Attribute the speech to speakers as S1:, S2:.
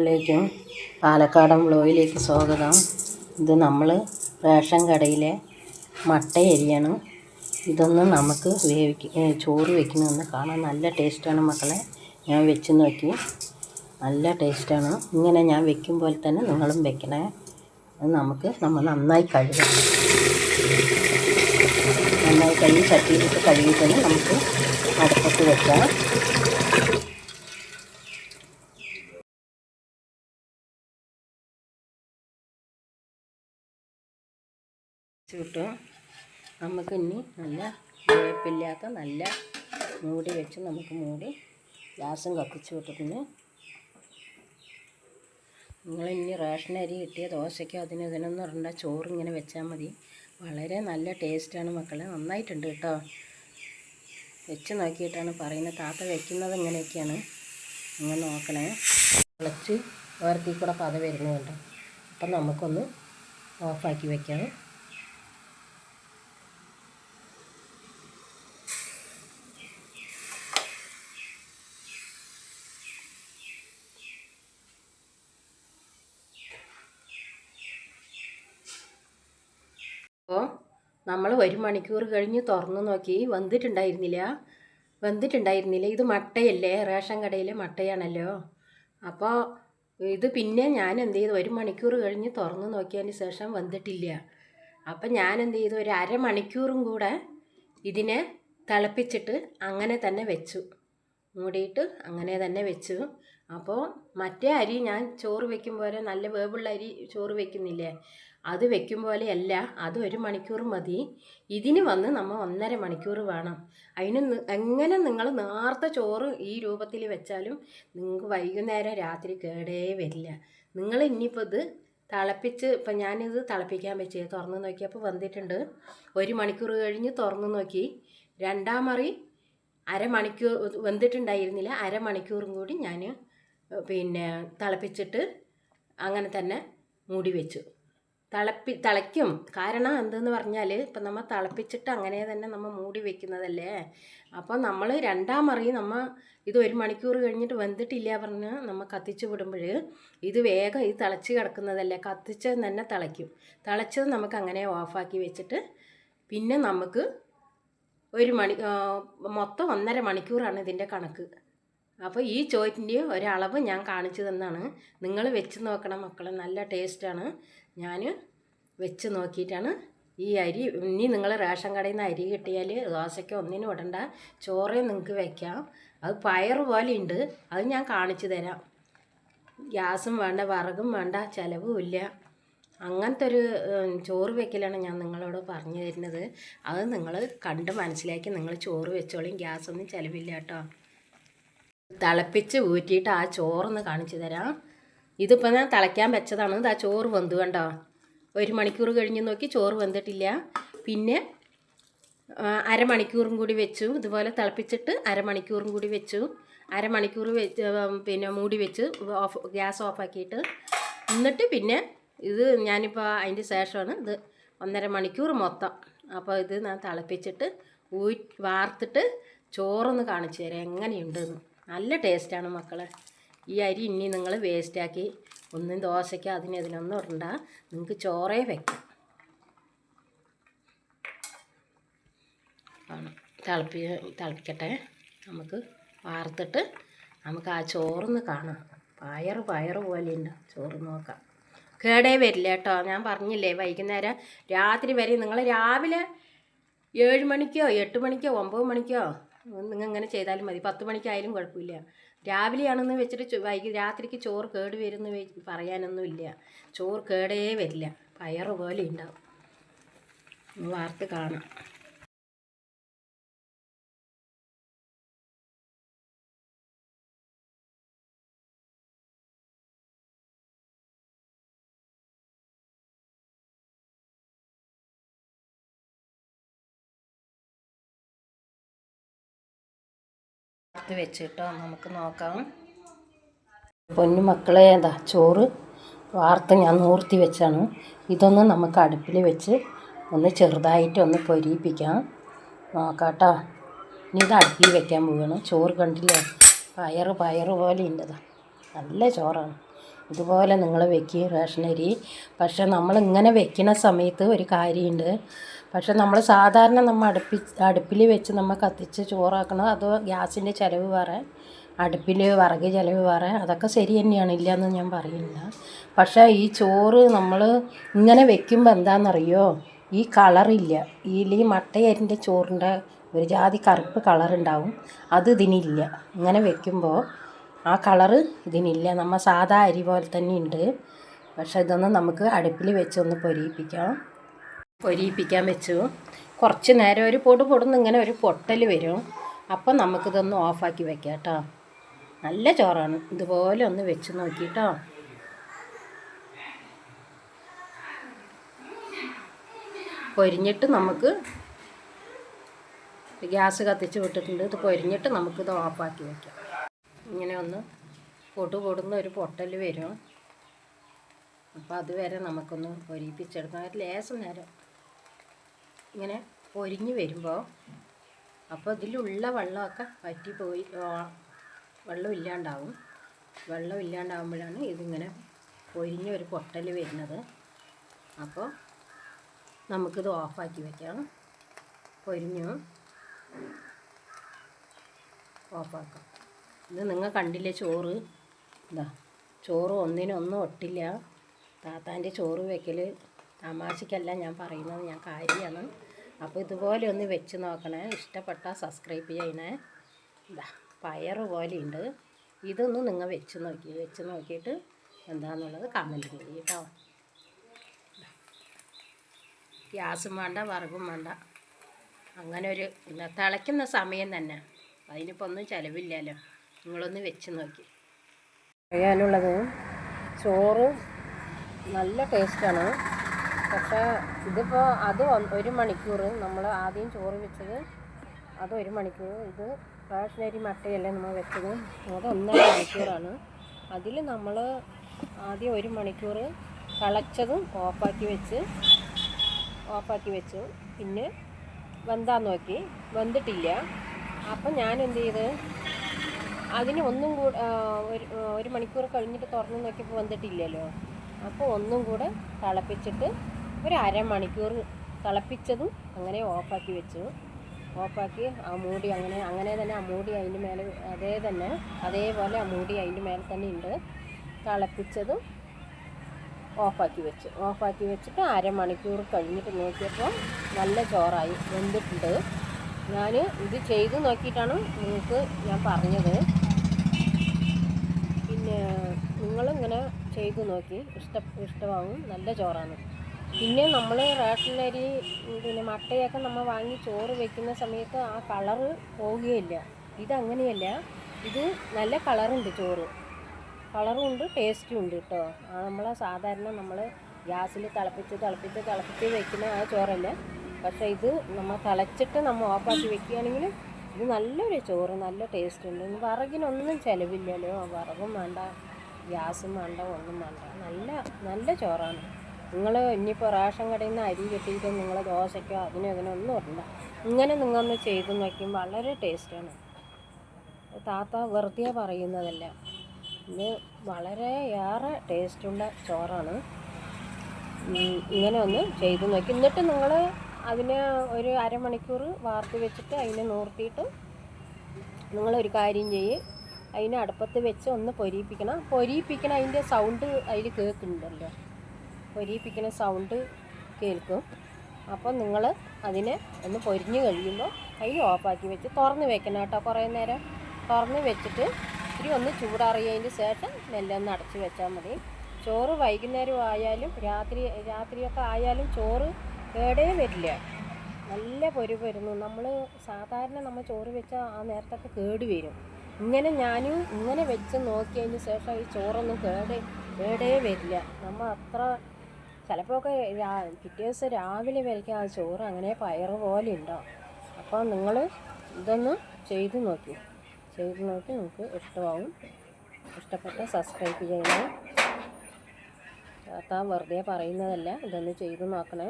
S1: ിലേക്കും പാലക്കാടൻ വ്ലോയിലേക്ക് സ്വാഗതം. ഇത് നമ്മൾ റേഷൻ കടയിലെ മട്ട അരിയാണ് ഇതൊന്ന് നമുക്ക് വേവിക്ക ചോറ് വെക്കുന്നതെന്ന് കാണാൻ നല്ല ടേസ്റ്റാണ് മക്കളെ. ഞാൻ വെച്ച് നോക്കി നല്ല ടേസ്റ്റാണ്. ഇങ്ങനെ ഞാൻ വെക്കും പോലെ തന്നെ നിങ്ങളും വെക്കണേ. അത് നമുക്ക് നമ്മൾ നന്നായി കഴുകണം നന്നായി കഴുകി ചട്ടിയിലിട്ട് തന്നെ നമുക്ക് അടുപ്പത്ത് വെക്കാം. ചുട്ടു നമുക്ക് ഇനി നല്ല വേപ്പില്ലാത്ത നല്ല മൂടി വെച്ച് നമുക്ക് മൂടി ഗ്യാസും കത്തിച്ച് വിട്ടിട്ട് നിങ്ങൾ ഇനി റേഷൻ അരി കിട്ടിയ ദോശയ്ക്കോ അതിന് ഇതിനൊന്നും ഇടണ്ട. ചോറ് ഇങ്ങനെ വെച്ചാൽ മതി. വളരെ നല്ല ടേസ്റ്റാണ് മക്കളെ. നന്നായിട്ടുണ്ട് കേട്ടോ. വെച്ച് നോക്കിയിട്ടാണ് പറയുന്നത്. താത്ത വെക്കുന്നത് ഇങ്ങനെയൊക്കെയാണ്. നിങ്ങൾ നോക്കണേ. തിളച്ച് വേർത്തി കൂടെ പത വരുന്നുണ്ട് അപ്പം നമുക്കൊന്ന് ഓഫാക്കി വെക്കാം അപ്പോൾ നമ്മൾ ഒരു മണിക്കൂർ കഴിഞ്ഞ് തുറന്നു നോക്കി. വന്നിട്ടുണ്ടായിരുന്നില്ല. വന്നിട്ടുണ്ടായിരുന്നില്ല. ഇത് മട്ടയല്ലേ? റേഷൻ കടയിലെ മട്ടയാണല്ലോ. അപ്പോൾ ഇത് പിന്നെ ഞാൻ എന്ത് ചെയ്തു ഒരു മണിക്കൂർ കഴിഞ്ഞ് തുറന്നു നോക്കിയതിന് ശേഷം വന്നിട്ടില്ല. അപ്പം ഞാൻ എന്ത് ചെയ്തു ഒരു അരമണിക്കൂറും കൂടെ ഇതിനെ തിളപ്പിച്ചിട്ട് അങ്ങനെ തന്നെ വെച്ചു. മൂടിയിട്ട് അങ്ങനെ തന്നെ വെച്ചു. അപ്പോൾ മറ്റേ അരി ഞാൻ ചോറ് വെക്കും പോലെ നല്ല വേവുള്ള അരി ചോറ് വെക്കുന്നില്ലേ? അത് വെക്കും പോലെ അല്ല അത് ഒരു മണിക്കൂർ മതി. ഇതിന് വന്ന് നമ്മൾ ഒന്നര മണിക്കൂർ വേണം. അതിന് എങ്ങനെ നിങ്ങൾ നേർത്ത ചോറ് ഈ രൂപത്തിൽ വെച്ചാലും നിങ്ങൾക്ക് വൈകുന്നേരം രാത്രി കേടേ വരില്ല. നിങ്ങൾ ഇനിയിപ്പോൾ ഇത് തിളപ്പിച്ച് ഇപ്പം ഞാനിത് തിളപ്പിക്കാൻ വെച്ചേ തുറന്ന് നോക്കിയപ്പോൾ വന്നിട്ടുണ്ട്. ഒരു മണിക്കൂർ കഴിഞ്ഞ് തുറന്ന് നോക്കി. രണ്ടാം മറി അരമണിക്കൂർ വെന്തിട്ടുണ്ടായിരുന്നില്ല അരമണിക്കൂറും കൂടി ഞാൻ പിന്നെ തിളപ്പിച്ചിട്ട് അങ്ങനെ തന്നെ മൂടി വെച്ചു. തിളപ്പി തിളയ്ക്കും. കാരണം എന്തെന്ന് പറഞ്ഞാൽ ഇപ്പം നമ്മൾ തിളപ്പിച്ചിട്ട് അങ്ങനെ തന്നെ നമ്മൾ മൂടി വെക്കുന്നതല്ലേ? അപ്പോൾ നമ്മൾ രണ്ടാം മറി നമ്മൾ ഇത് ഒരു മണിക്കൂർ കഴിഞ്ഞിട്ട് വെന്തിട്ടില്ല പറഞ്ഞ് നമ്മൾ കത്തിച്ച് വിടുമ്പോൾ ഇത് വേഗം ഇത് തിളച്ച് കിടക്കുന്നതല്ലേ? കത്തിച്ചത് തന്നെ തിളയ്ക്കും. തിളച്ചത് നമുക്ക് അങ്ങനെ ഓഫാക്കി വെച്ചിട്ട് പിന്നെ നമുക്ക് ഒരു മണി മൊത്തം ഒന്നര മണിക്കൂറാണ് ഇതിന്റെ കണക്ക്. അപ്പോൾ ഈ ചോറ്റിന്റെ ഒരളവ് ഞാൻ കാണിച്ചു തന്നാണ്. നിങ്ങൾ വെച്ച് നോക്കണം മക്കളെ നല്ല ടേസ്റ്റാണ് ഞാൻ വെച്ച് നോക്കിയിട്ടാണ് ഈ അരി. ഇനി നിങ്ങൾ റേഷൻ കടയിൽ നിന്ന് അരി കിട്ടിയാൽ ദോശയ്ക്ക് ഒന്നിനും ഇടണ്ട. ചോറേ നിങ്ങൾക്ക് വെക്കാം. അത് പയർ പോലെ ഉണ്ട്. അത് ഞാൻ കാണിച്ചു തരാം. ഗ്യാസും വേണ്ട വിറകും വേണ്ട ചിലവും ഇല്ല. അങ്ങനത്തെ ഒരു ചോറ് വെക്കലാണ് ഞാൻ നിങ്ങളോട് പറഞ്ഞു തരുന്നത്. അത് നിങ്ങൾ കണ്ട് മനസ്സിലാക്കി നിങ്ങൾ ചോറ് വെച്ചോളിയും ഗ്യാസൊന്നും ചിലവില്ല കേട്ടോ. തിളപ്പിച്ച് ഊറ്റിയിട്ട് ആ ചോറൊന്ന് കാണിച്ചു തരാം. ഇതിപ്പോൾ ഞാൻ തിളയ്ക്കാൻ വെച്ചതാണ്. ഇത് ആ ചോറ് വെന്ത് കണ്ടോ? ഒരു മണിക്കൂർ കഴിഞ്ഞ് നോക്കി ചോറ് വന്നിട്ടില്ല പിന്നെ അരമണിക്കൂറും കൂടി വെച്ചു. ഇതുപോലെ തിളപ്പിച്ചിട്ട് അരമണിക്കൂറും കൂടി വെച്ചു. അരമണിക്കൂർ വെച്ച് പിന്നെ മൂടി വെച്ച്. ഓഫ് ഗ്യാസ് ഓഫാക്കിയിട്ട് എന്നിട്ട് പിന്നെ ഇത് ഞാനിപ്പോൾ അതിന്റെ ശേഷമാണ് ഇത് ഒന്നര മണിക്കൂർ മൊത്തം. അപ്പോൾ ഇത് ഞാൻ തിളപ്പിച്ചിട്ട് ഊ വാർത്തിട്ട് ചോറൊന്ന് കാണിച്ചു തരാം. എങ്ങനെയുണ്ടെന്ന്. നല്ല ടേസ്റ്റാണ് മക്കളെ. ഈ അരി ഇനി നിങ്ങൾ വേസ്റ്റാക്കി ഒന്നും ദോശയ്ക്ക് അതിന് ഇതിനൊന്നും ഇടണ്ട. നിങ്ങൾക്ക് ചോറേ വെക്കാം. ആണ്. തിളപ്പി തിളപ്പിക്കട്ടെ. നമുക്ക് വാർത്തിട്ട് നമുക്ക് ആ ചോറിന്ന് കാണാം. പയറ് പയറ് പോലെയുണ്ട് ചോറ് നോക്കാം. കേടേ വരില്ല കേട്ടോ. ഞാൻ പറഞ്ഞില്ലേ വൈകുന്നേരം രാത്രി വരെ നിങ്ങൾ രാവിലെ ഏഴ് മണിക്കോ എട്ട് മണിക്കോ ഒമ്പത് മണിക്കോ നിങ്ങൾ ഇങ്ങനെ ചെയ്താലും മതി. പത്ത് മണിക്കായാലും കുഴപ്പമില്ല. രാവിലെയാണെന്ന് വെച്ചിട്ട് വൈകി രാത്രിക്ക് ചോറ് കേട് വരുമെന്ന് പറയാനൊന്നുമില്ല ചോറ് കേടേ വരില്ല. പയറ് പോലെ ഉണ്ടാവും. വാർത്ത് കാണാം. എടുത്ത് വെച്ചിട്ടോ നമുക്ക് നോക്കാം. പൊന്നു മക്കളെ എന്താ ചോറ് വാർത്ത് ഞാൻ നൂർത്തി വെച്ചാണ്. ഇതൊന്ന് നമുക്ക് അടുപ്പിൽ വെച്ച് ഒന്ന് ചെറുതായിട്ട് ഒന്ന് പൊരിയിപ്പിക്കാം. നോക്കാട്ടോ. ഇനി ഇത് അടുപ്പിൽ വെക്കാൻ പോവുകയാണ് ചോറ് കണ്ടില്ലേ? പയറ് പയറ് പോലെ ഉണ്ടതാ നല്ല ചോറാണ്. ഇതുപോലെ നിങ്ങൾ വെക്കും റേഷനരി. പക്ഷേ നമ്മളിങ്ങനെ വെക്കുന്ന സമയത്ത് ഒരു കാര്യമുണ്ട്. പക്ഷെ നമ്മൾ സാധാരണ നമ്മൾ അടുപ്പി അടുപ്പിൽ വെച്ച് നമ്മൾ കത്തിച്ച് ചോറാക്കണോ? അതോ ഗ്യാസിന്റെ ചിലവ് വേറെ? അടുപ്പിൽ വിറക് ചിലവ് വേറെ? അതൊക്കെ ശരി തന്നെയാണ്. ഇല്ലയെന്ന് ഞാൻ പറയുന്നില്ല പക്ഷേ ഈ ചോറ് നമ്മൾ ഇങ്ങനെ വെക്കുമ്പോൾ എന്താണെന്നറിയോ ഈ കളറില്ല ഈ മട്ടയരിന്റെ ചോറിന്റെ ഒരു ജാതി കറുപ്പ് കളറുണ്ടാവും അത് ഇതിനില്ല. ഇങ്ങനെ വെക്കുമ്പോൾ ആ കളറ് ഇതിനില്ല. നമ്മൾ സാധാ അരി പോലെ തന്നെ ഉണ്ട് പക്ഷേ ഇതൊന്ന് നമുക്ക് അടുപ്പിൽ വെച്ചൊന്ന് പൊരിയിപ്പിക്കാം. പൊരിയിപ്പിക്കാൻ വെച്ചു. കുറച്ച് നേരം ഒരു പൊടി പൊടുന്ന് ഇങ്ങനെ ഒരു പൊട്ടൽ വരും. അപ്പം നമുക്കിതൊന്ന് ഓഫാക്കി വെക്കാം കേട്ടോ. നല്ല ചോറാണ്. ഇതുപോലെ ഒന്ന് വെച്ച് നോക്കിട്ടോ പൊരിഞ്ഞിട്ട് നമുക്ക് ഗ്യാസ് കത്തിച്ച് വിട്ടിട്ടുണ്ട്. ഇത് പൊരിഞ്ഞിട്ട് നമുക്കിത് ഓഫാക്കി വെക്കാം. ഇങ്ങനെ ഒന്ന് പൊടു പൊടുന്ന ഒരു പൊട്ടൽ വരും. അപ്പോൾ അതുവരെ നമുക്കൊന്ന് പൊരിപ്പിച്ചെടുക്കാം ലേശം നേരം ഇങ്ങനെ പൊരിഞ്ഞ് വരുമ്പോൾ അപ്പോൾ ഇതിലുള്ള വെള്ളമൊക്കെ വറ്റിപ്പോയി വെള്ളം ഇല്ലാണ്ടാവും. വെള്ളം ഇല്ലാണ്ടാവുമ്പോഴാണ് ഇതിങ്ങനെ പൊരിഞ്ഞ ഒരു പൊട്ടൽ വരുന്നത്. അപ്പോൾ നമുക്കിത് ഓഫാക്കി വെക്കാം. പൊരിഞ്ഞു. ഓഫാക്കാം. ഇത് നിങ്ങൾ കണ്ടില്ലേ ചോറ്? എന്താ ചോറ് ഒന്നിനൊന്നും ഒട്ടില്ല. താത്താന്റെ ചോറ് വെക്കൽ തമാശയ്ക്കല്ല ഞാൻ പറയുന്നത് ഞാൻ കാര്യമാണ്. അപ്പോൾ ഇതുപോലെ ഒന്ന് വെച്ച് നോക്കണേ. ഇഷ്ടപ്പെട്ടാൽ സബ്സ്ക്രൈബ് ചെയ്യണേ. ഇതാ പയറ് പോലെയുണ്ട്. ഇതൊന്ന് നിങ്ങൾ വെച്ച് നോക്കി വെച്ച് നോക്കിയിട്ട് എന്താണെന്നുള്ളത് കമന്റ് ചെയ്യും കേട്ടോ. ഗ്യാസും വേണ്ട വറകും വേണ്ട. അങ്ങനെ ഒരു തിളയ്ക്കുന്ന സമയം തന്നെ. അതിനിപ്പോൾ ഒന്നും ചിലവില്ലല്ലോ. നിങ്ങളൊന്ന് വെച്ച് നോക്കി. പറയാനുള്ളത് ചോറ് നല്ല ടേസ്റ്റാണ് പക്ഷേ ഇതിപ്പോൾ അത് ഒരു മണിക്കൂർ നമ്മൾ ആദ്യം ചോറ് വെച്ചത് അത് ഒരു മണിക്കൂർ ഇത് റേഷനരി മട്ടയല്ലേ നമ്മൾ വെച്ചത്. അത് ഒന്നര മണിക്കൂറാണ്. അതിൽ നമ്മൾ ആദ്യം ഒരു മണിക്കൂർ തിളച്ചതും ഓഫാക്കി വെച്ച് ഓഫാക്കി വെച്ചു. പിന്നെ വെന്താൻ നോക്കി. വെന്തിട്ടില്ല. അപ്പം ഞാൻ എന്ത് ചെയ്ത് അതിന് ഒന്നും കൂടെ ഒരു ഒരു മണിക്കൂർ കഴിഞ്ഞിട്ട് തുറന്ന് നോക്കിയപ്പോൾ വെന്തിട്ടില്ലല്ലോ. അപ്പോൾ ഒന്നും കൂടെ തിളപ്പിച്ചിട്ട് ഒരു അരമണിക്കൂർ തിളപ്പിച്ചതും അങ്ങനെ ഓഫാക്കി വെച്ചു. ഓഫാക്കി ആ മൂടി അങ്ങനെ അങ്ങനെ തന്നെ ആ മൂടി അതിന്റെ മേലെ അതേ തന്നെ അതേപോലെ ആ മൂടി അതിന്റെ മേലെ തന്നെ ഉണ്ട്. തിളപ്പിച്ചതും ഓഫാക്കി വെച്ചു. ഓഫാക്കി വെച്ചിട്ട് അരമണിക്കൂർ കഴിഞ്ഞിട്ട് നോക്കിയപ്പോൾ നല്ല ചോറായി വെന്തിട്ടുണ്ട്. ഞാൻ ഇത് ചെയ്ത് നോക്കിയിട്ടാണ് നിങ്ങൾക്ക് ഞാൻ പറഞ്ഞത്. പിന്നെ നിങ്ങളിങ്ങനെ ചെയ്ത് നോക്കി. ഇഷ്ട ഇഷ്ടമാവും. നല്ല ചോറാണ്. പിന്നെ നമ്മൾ റേഷനരി പിന്നെ മട്ടയൊക്കെ നമ്മൾ വാങ്ങി ചോറ് വെക്കുന്ന സമയത്ത് ആ കളറ് പോവുകയില്ല. ഇതങ്ങനെയല്ല. ഇത് നല്ല കളറുണ്ട് ചോറ്. കളറും ഉണ്ട് ടേസ്റ്റും ഉണ്ട് കേട്ടോ ആ നമ്മൾ സാധാരണ നമ്മൾ ഗ്യാസിൽ തിളപ്പിച്ച് തിളപ്പിച്ച് തിളപ്പിച്ച് വെക്കുന്ന ആ ചോറല്ല. പക്ഷേ ഇത് നമ്മൾ തിളച്ചിട്ട് നമ്മൾ ഓഫാക്കി വെക്കുകയാണെങ്കിൽ ഇത് നല്ലൊരു ചോറ് നല്ല ടേസ്റ്റ് ഉണ്ട് വറകിനൊന്നും ചിലവില്ലല്ലോ. വറകും വേണ്ട ഗ്യാസും വേണ്ട ഒന്നും വേണ്ട. നല്ല നല്ല ചോറാണ്. നിങ്ങൾ ഇനിയിപ്പോൾ റേഷൻ കടയിൽ നിന്ന് അരി കിട്ടിയിട്ട് നിങ്ങൾ ദോശയ്ക്കോ അതിനോ ഇതിനോ ഒന്നും ഇടണ്ട. ഇങ്ങനെ നിങ്ങളൊന്ന് ചെയ്ത് നോക്കിയും വളരെ ടേസ്റ്റാണ് താത്ത വെറുതെ പറയുന്നതല്ല. ഇത് വളരെ ഏറെ ടേസ്റ്റുള്ള ചോറാണ്. ഇങ്ങനെ ഒന്ന് ചെയ്ത് നോക്കി. എന്നിട്ട് നിങ്ങൾ അതിന് ഒരു അരമണിക്കൂർ വാർത്ത് വെച്ചിട്ട് അതിനെ നൂർത്തിയിട്ട് നിങ്ങളൊരു കാര്യം ചെയ്യ്. അതിനെ അടുപ്പത്ത് വെച്ച് ഒന്ന് പൊരിയിപ്പിക്കണം പൊരിയിപ്പിക്കണം അതിന്റെ സൗണ്ട് അതിൽ കേൾക്കുന്നുണ്ടല്ലോ. പൊരിയിപ്പിക്കുന്ന സൗണ്ട് കേൾക്കും. അപ്പോൾ നിങ്ങൾ അതിനെ ഒന്ന് പൊരിഞ്ഞ് കഴിയുമ്പോൾ അതിന് ഓഫാക്കി വെച്ച് തുറന്ന് വെക്കണം കേട്ടോ കുറേ നേരം. തുറന്ന് വെച്ചിട്ട് ഇത്തിരി ഒന്ന് ചൂടാറിയതിന് ശേഷം മെല്ലെ ഒന്ന് അടച്ച് വെച്ചാൽ മതി. ചോറ് വൈകുന്നേരം ആയാലും രാത്രി രാത്രിയൊക്കെ ആയാലും ചോറ് കേടേ വരില്ല. നല്ല പൊരി വരുന്നു. നമ്മൾ സാധാരണ നമ്മൾ ചോറ് വെച്ചാൽ ആ നേരത്തൊക്കെ കേട് വരും. ഇങ്ങനെ ഞാനും ഇങ്ങനെ വെച്ച് നോക്കിയതിന് ശേഷം ഈ ചോറൊന്നും കേട് കേടേ വരില്ല. നമ്മൾ അത്ര ചിലപ്പോൾ ഒക്കെ രാ- പിറ്റേ ദിവസം രാവിലെ വരയ്ക്കും ആ ചോറ് അങ്ങനെ പയറ് പോലെ ഉണ്ടാവും അപ്പോൾ നിങ്ങൾ ഇതൊന്ന് ചെയ്ത് നോക്കി. ചെയ്ത് നോക്കി നിങ്ങൾക്ക് ഇഷ്ടമാവും. ഇഷ്ടപ്പെട്ട സബ്സ്ക്രൈബ് ചെയ്യണം. താത്ത വെറുതെ പറയുന്നതല്ല ഇതൊന്ന് ചെയ്ത് നോക്കണേ.